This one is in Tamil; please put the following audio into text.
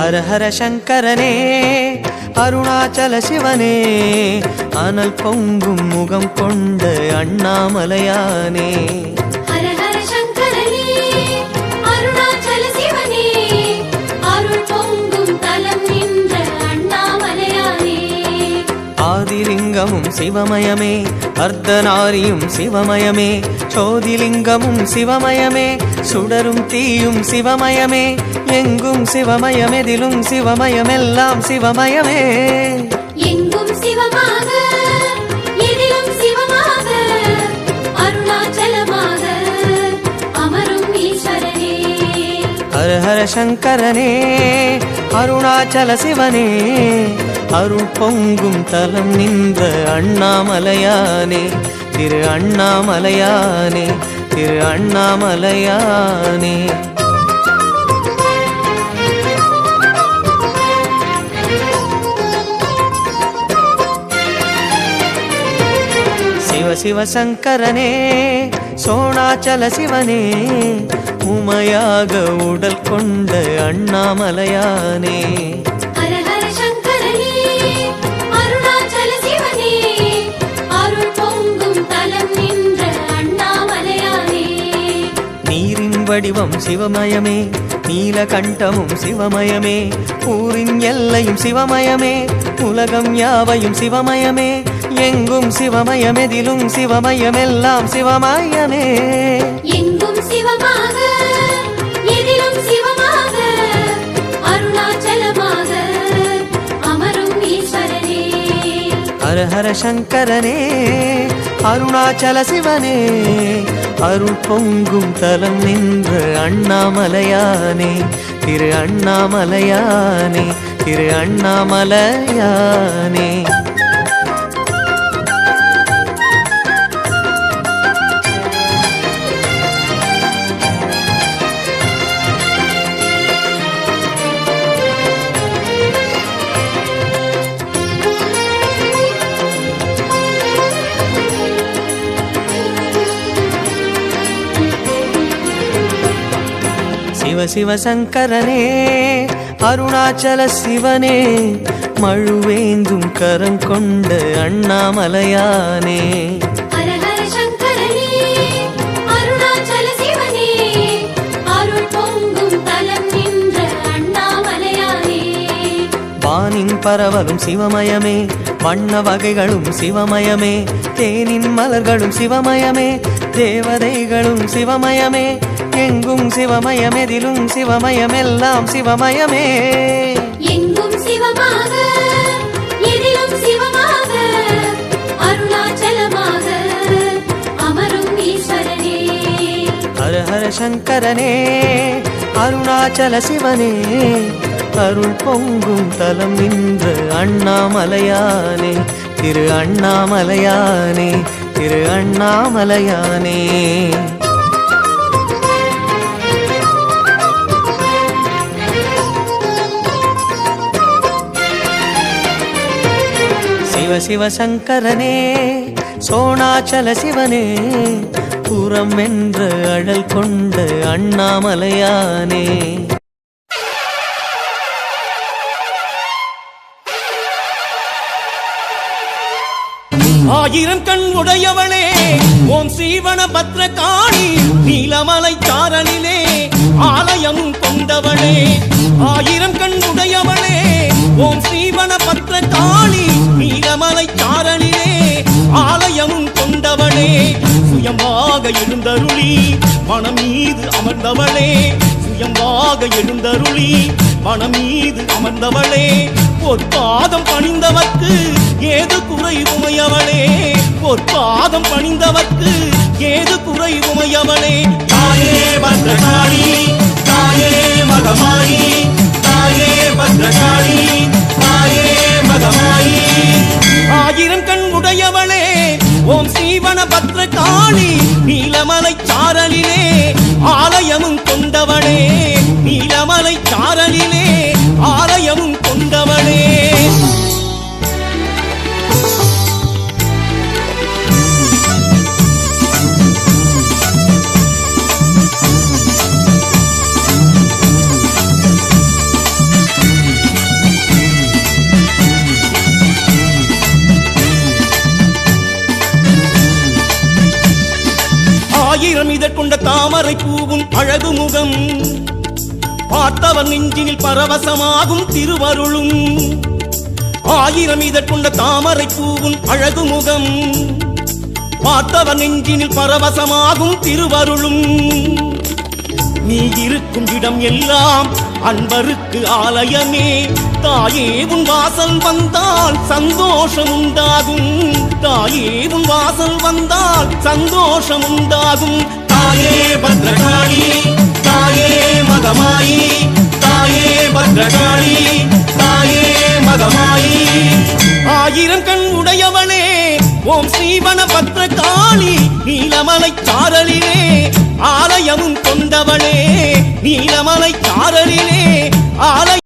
ஹர ஹர சங்கரனே அருணாச்சல சிவனே அனல் பொங்கும் முகம் கொண்ட அண்ணாமலையானே. சிவமயமே அர்த்தநாரியும் சிவமயமே சோதிலிங்கமும் சிவமயமே சுடரும் தீயும் சிவமயமே எங்கும் சிவமயமெதிலும் சிவமயமெல்லாம் சிவமயமே. சங்கரனே அருணாச்சல சிவனே அருள் பொங்கும் தலம் நின்ற அண்ணாமலையானே திரு அண்ணாமலையானே திரு அண்ணாமலையானே. சிவ சிவ சங்கரனே சோணாச்சல சிவனே உமையாக உடல் கொண்ட அண்ணாமலையானே. நீரின் வடிவம் சிவமயமே நீலகண்டமும் சிவமயமே ஊரின் எல்லையும் சிவமயமே உலகம் யாவையும் சிவமயமே எங்கும் சிவமயமெதிலும் சிவமயமெல்லாம் சிவமயமே. எங்கும் சிவமாக ஹர ஹர சங்கரனே அருணாச்சல சிவனே அருள் பொங்கும் தலம் நின்ற அண்ணாமலையானே திரு அண்ணாமலையானே திரு அண்ணாமலையானே. சிவ சிவ சங்கரனே அருணாச்சல சிவனே மழுவேந்தும் கரம் கொண்ட அண்ணாமலையானே. பரவலும் சிவமயமே. வண்ண வகைகளும் சிவமயமே. தேனின் மலர்களும் சிவமயமே. தேவதைகளும் சிவமயமே. எங்கும் சிவமயமெதிலும் சிவமயமெல்லாம் சிவமயமே. எங்கும் சிவமாக எதிலும் சிவமாக அருணாச்சலமாக அமரும் ஈஸ்வரனே. ஹர ஹர சங்கரனே அருணாச்சல சிவனே. அருள் பொங்கும் தலம் நின்ற அண்ணாமலையானே. திரு அண்ணாமலையானே திரு அண்ணாமலையானே. சிவ சிவ சங்கரனே சோணாச்சல சிவனே புறம் என்ற அழல் கொண்ட அண்ணாமலையானே. ஆயிரம் கண் உடையவளே ஓம் சீவன பத்ரகாளி நீலமலை தாரணிலே ஆலயம் கொண்டவளே. ஆயிரம் கண் உடையவளே ஓம் சீவன பத்ரகாளி நீலமலை தாரணிலே ஆலயம் கொண்டவளே. சுயமாக எழுந்தருளி மனம் மீது அமர்ந்தவளே. சுயமாக எழுந்தருளி மனம் மீது அமர்ந்தவளே. ஒரு பாதம் பணிந்தவர்க்கு ஏது குறைவுமையவனே பொற்பாதம் பணிந்தவர்க்கு ஏது குறைவுமையவனே தாயே பத்ரகாளி தாயே மகமாயி தாயே பத்ரகாளி தாயே மகமாயி ஆயிரம் கண் உடையவளே ஓம் சீவன பத்ரகாளி நீலமலை சாரலிலே ஆலயமும் கொண்டவளே நீலமலை சாரலிலே ஆயிரம் இதழ் கொண்ட தாமரை பூவும் அழகு முகம். பார்த்தவர் நெஞ்சினில் பரவசமாகும் திருவருளும். ஆயிரம் இதழ் கொண்ட தாமரை பூவும் அழகு முகம். பார்த்தவர் நெஞ்சினில் பரவசமாகும் திருவருளும். நீ இருக்கும் இடம் எல்லாம் அன்பருக்கு ஆலயமே. தாயே உன் வாசல் வந்தால் சந்தோஷம் உண்டாகும் தாயே உன் வாசல் வந்தால் சந்தோஷம் உண்டாகும் தாயே பத்ரகாளி தாயே மதமாயி தாயே பத்ரகாளி தாயே மதமாயி ஆயிரம் கண் உடையவனே ஓம் ஸ்ரீவன பத்ரகாளி நீலமலை சாரலிலே ஆலயமும் கொண்டவளே நீலமலை சாரலிலே ஆலய